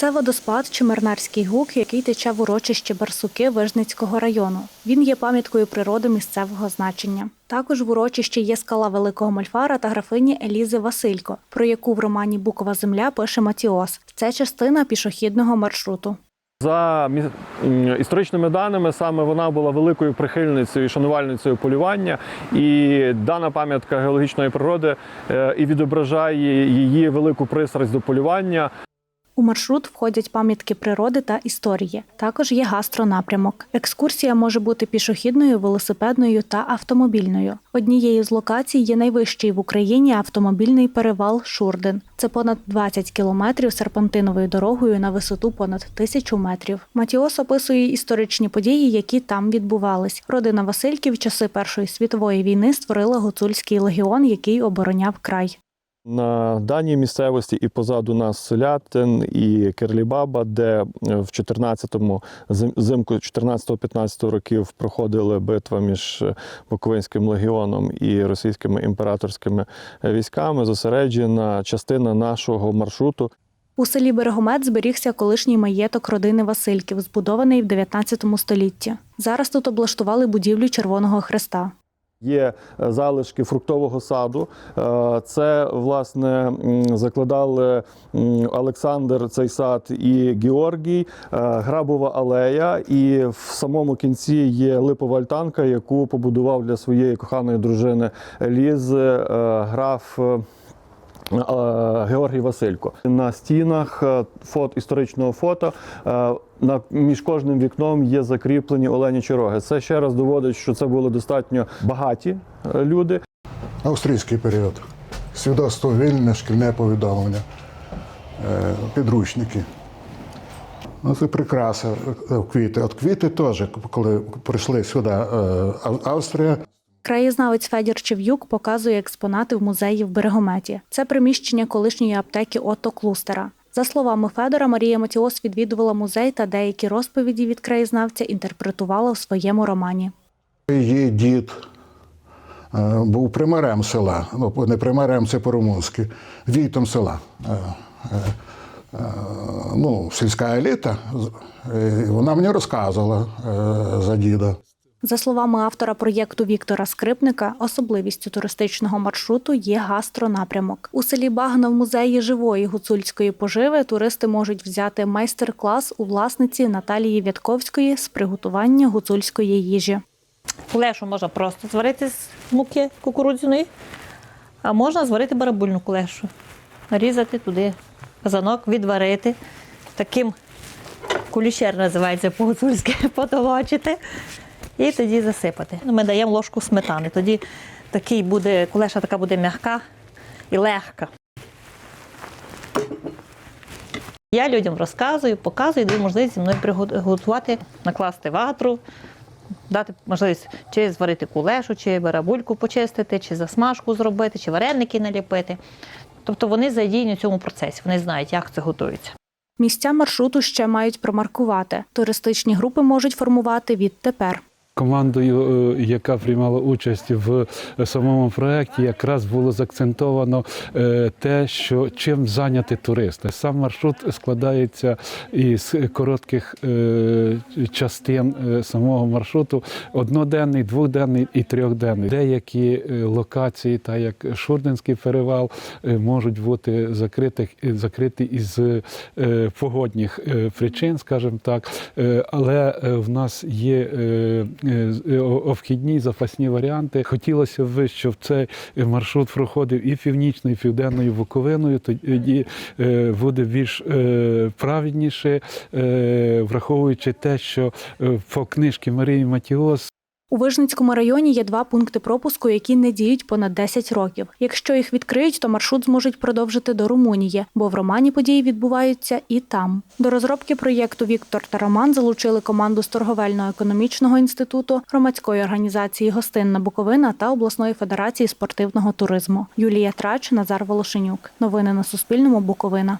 Це водоспад Чемернарський гук, який тече в урочище Барсуки Вижницького району. Він є пам'яткою природи місцевого значення. Також в урочищі є скала Великого Мольфара та графині Елізи Василько, про яку в романі Букова земля пише Матіос. Це частина пішохідного маршруту. За історичними даними, саме вона була великою прихильницею і шанувальницею полювання, і дана пам'ятка геологічної природи е, і відображає її велику пристрасть до полювання. У маршрут входять пам'ятки природи та історії. Також є гастронапрямок. Екскурсія може бути пішохідною, велосипедною та автомобільною. Однією з локацій є найвищий в Україні автомобільний перевал Шурден. Це понад 20 кілометрів серпантиновою дорогою на висоту понад тисячу метрів. Матіос описує історичні події, які там відбувались. Родина Васильків часи Першої світової війни створила гуцульський легіон, який обороняв край. На даній місцевості і позаду нас Селятин і Керлібаба, де в 14-му зим- зимку 14-15 років проходила битва між Буковинським легіоном і російськими імператорськими військами, зосереджена частина нашого маршруту. У селі Берегомет зберігся колишній маєток родини Васильків, збудований в 19 столітті. Зараз тут облаштували будівлю Червоного Хреста. Є е, залишки фруктового саду. Е, Це власне закладали Олександр цей сад і Георгій, е, Грабова алея. І в самому кінці є липова альтанка, яку побудував для своєї коханої дружини Лізи е, граф. Георгій Василько на стінах е, фото історичного фото е, на між кожним вікном є закріплені олені роги. Це ще раз доводить, що це були достатньо багаті е, люди. Австрійський період. Свідоцтво вільне, шкільне повідомлення, підручники. Ну, це прикраси, е, квіти. От квіти теж, коли прийшли сюди Австрія, Краєзнавець Федір Чев'юк показує експонати в музеї в Берегометі. Це приміщення колишньої аптеки Отто Клустера. За словами Федора, Марія Матіос відвідувала музей та деякі розповіді від краєзнавця інтерпретувала в своєму романі. її дід е, був примарем села. Ну, не примарем, це по-румунськи, війтом села. Е, е, Ну, сільська еліта. Вона мені розказувала за діда. За словами автора проєкту Віктора Скрипника, особливістю туристичного маршруту є гастронапрямок. У селі Багна в музеї живої гуцульської поживи туристи можуть взяти майстер-клас у власниці Наталії Вятковської з приготування гуцульської їжі. Кулешу можна просто зварити з муки кукурудзяної, а можна зварити барабульну кулешу. Нарізати туди казанок, відварити. Таким кулішер називається по-гуцульськи, потолочити і тоді засипати. Ну, Ми даємо ложку сметани. Тоді такий буде, кулеша така буде м'яка і легка. Я людям розказую, показую, даю можливість зі мною приготувати, накласти ватру, дати можливість чи зварити кулешу, чи барабульку почистити, чи засмажку зробити, чи вареники наліпити. Тобто вони задіяні в цьому процесі, вони знають, як це готується. Місця маршруту ще мають промаркувати. Туристичні групи можуть формувати відтепер. Командою, е, яка приймала участь в самому проєкті, якраз було заакцентовано е, те, що чим зайняти туристи. Сам маршрут складається із коротких е, частин е, самого маршруту: одноденний, дводенний і трьохденний. Деякі е, локації, так як Шурденський перевал, е, можуть бути закриті, закриті із е, погодних е, причин, скажімо так. Е, Але е, в нас є е, е, е, обхідні запасні варіанти. Хотілося б, щоб цей маршрут проходив і північною, і південною Буковиною. Тоді е, буде більш е, правильніше, е, враховуючи те, що е, по книжці Марії Матіос У Вижницькому районі є два пункти пропуску, які не діють понад 10 років. Якщо їх відкриють, то маршрут зможуть продовжити до Румунії, бо в романі події відбуваються і там. До розробки проєкту Віктор та Роман залучили команду з торговельно-економічного інституту, громадської організації Гостинна Буковина та обласної федерації спортивного туризму. Юлія Трач, Назар Волошенюк. Новини на Суспільному. Буковина.